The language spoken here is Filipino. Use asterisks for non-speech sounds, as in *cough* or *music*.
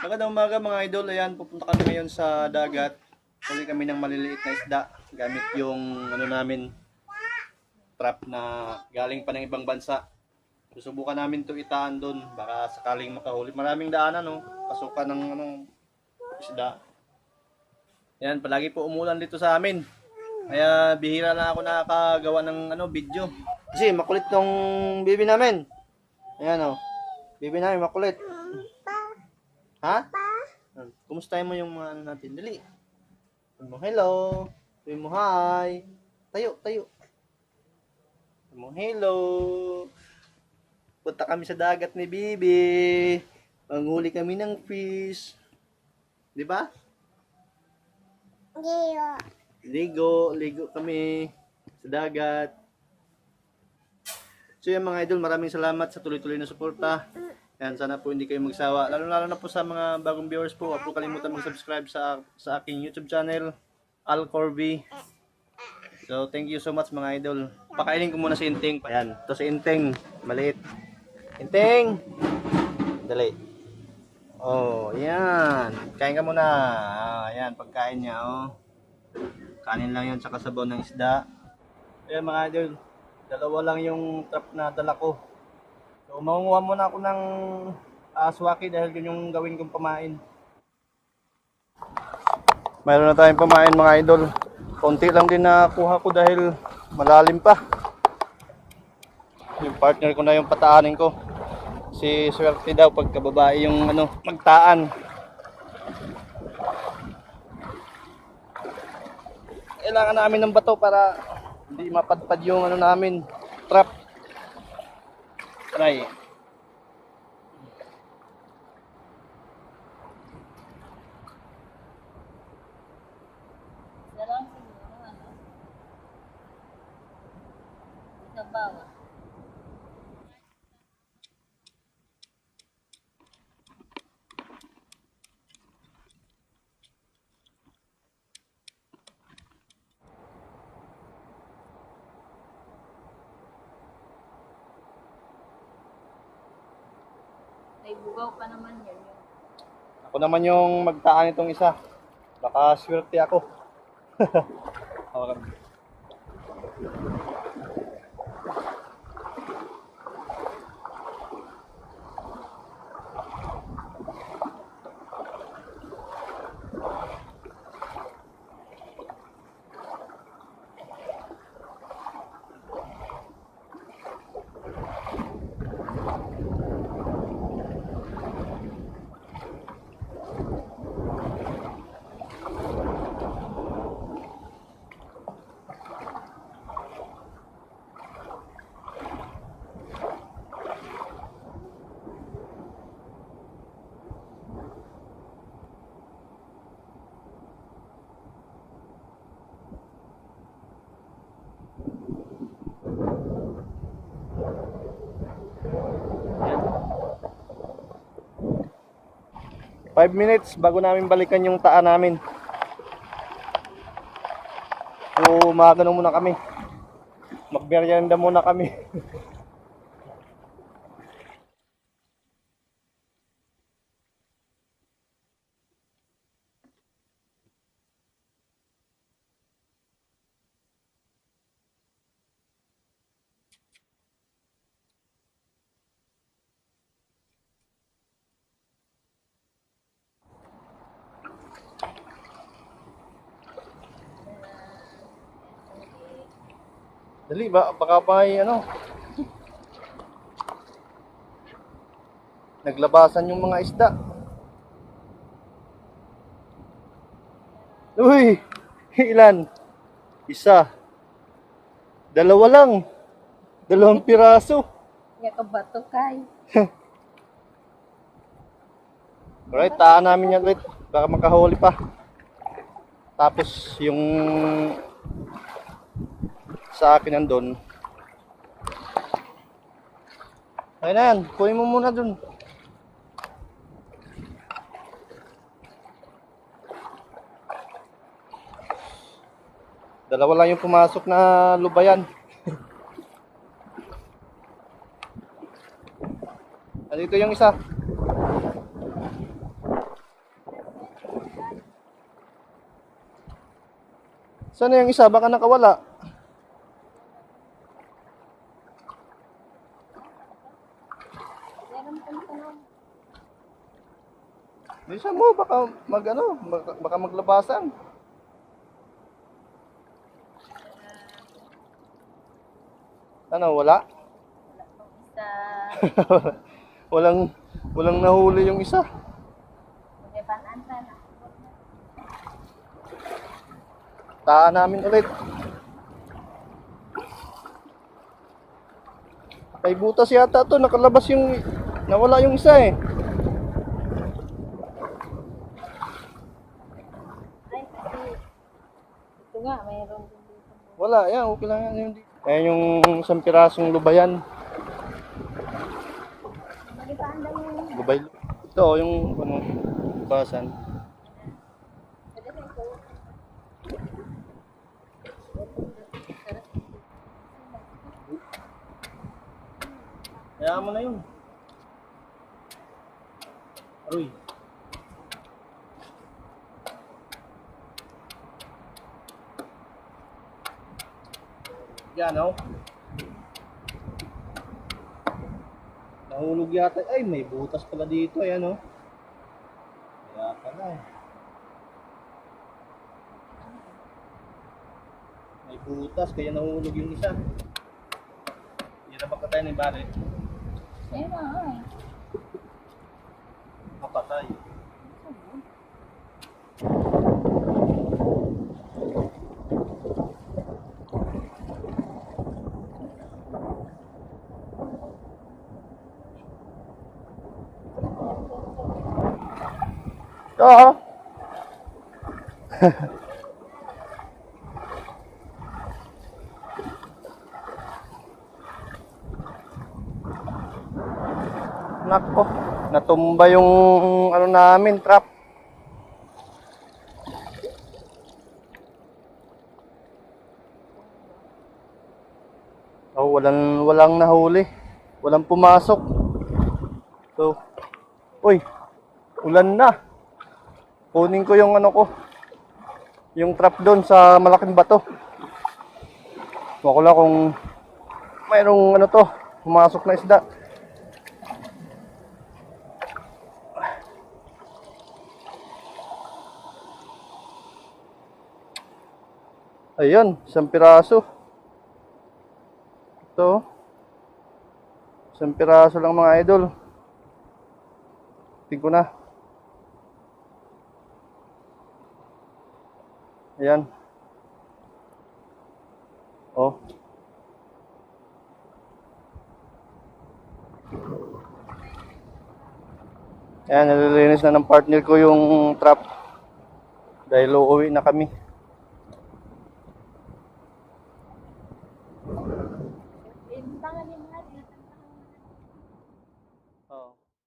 Magandang umaga mga idol. Ayan, pupunta kami ngayon sa dagat. Huli kami ng maliliit na isda. Gamit yung ano namin, trap na galing pa ng ibang bansa. Susubukan namin to itaan doon. Baka sakaling makahuli. Maraming daanan, no? Pasukan ng ano, isda. Ayan, palagi po umulan dito sa amin. Kaya bihira na ako nakakagawa ng ano, video. Kasi makulit tong bibi namin. Ayan, oh. Bibi namin makulit. Ha? Ah, Kumustahin mo yung mga ano natin? Dali. Sabi mo hello. Sabi mo hi. Tayo, tayo. Sabi mo hello. Punta kami sa dagat ni Bibi. Manghuli kami ng fish. Di ba? Ligo, ligo kami sa dagat. So yan mga idol, maraming salamat sa tuloy-tuloy na suporta. Yan, sana po hindi kayo magsawa. Lalo-lalo na po sa mga bagong viewers po, huwag po kalimutan mag-subscribe sa sa aking YouTube channel, Al Corby. So, thank you so much mga idol. Pakainin ko muna si Inting. Ayan, ito si Inting. Maliit. Inting! Dali. Oh, yan. Kain ka muna. Ah, yan, pagkain niya, oh. Kanin lang yun, tsaka sabaw ng isda. Ayan mga idol, dalawa lang yung trap na dala ko. So, mangunguha muna ako ng uh, dahil yun yung gawin kong pamain. Mayroon na tayong pamain mga idol. Konti lang din nakuha ko dahil malalim pa. Yung partner ko na yung pataanin ko. Si swerte daw pagka babae yung ano, magtaan. Kailangan namin ng bato para hindi mapadpad yung ano namin, trap. Try. Isa lang siguro, ano? May bugaw pa naman. Yung Ako naman yung magtaan itong isa. Baka swerte ako. *laughs* okay. 5 minutes bago namin balikan yung taan namin. So, magano muna kami. Magberyenda muna kami. *laughs* Dali ba? Baka pa ay ano? Naglabasan yung mga isda. Uy! Ilan? Isa. Dalawa lang. Dalawang piraso. Kaya kabato kay. Alright, taan namin yan ulit. Baka makahuli pa. Tapos yung sa akin nandun. Ayun na yan, kunin mo muna dun. Dalawa lang yung pumasok na lubayan. Andito yung isa. Sana yung isa baka nakawala. Mo, baka mag ano, baka, baka maglabasan. Ano, wala? isa. *laughs* walang, walang nahuli yung isa. Na. Taan namin ulit. May butas yata to, nakalabas yung, nawala yung isa eh. Ay, kasi nga, mayroon din dito. Wala, yan, okay lang yan. Yung, ayan yung isang pirasong lubayan. Lubay. Ito, yung ano, basan. Kaya mo na yun. Aroy. Yan, oh. Nahulog yata. Ay, may butas pala dito. Ayan, oh. Kaya pala, eh. May butas, kaya nahulog yung isa. Hirap ka tayo ni Barret. Ayun na, ay. Mapatay. Oo. *laughs* Nako, natumba yung ano namin, trap. Oh, walang walang nahuli. Walang pumasok. So, uy, ulan na. Kunin ko yung ano ko. Yung trap doon sa malaking bato. Wako lang kung mayroong ano to, pumasok na isda. Ayun, isang piraso. Ito. Isang piraso lang mga idol. Tingko na. Ayan. Oh. Ayan, nalilinis na ng partner ko yung trap. Dahil uuwi na kami.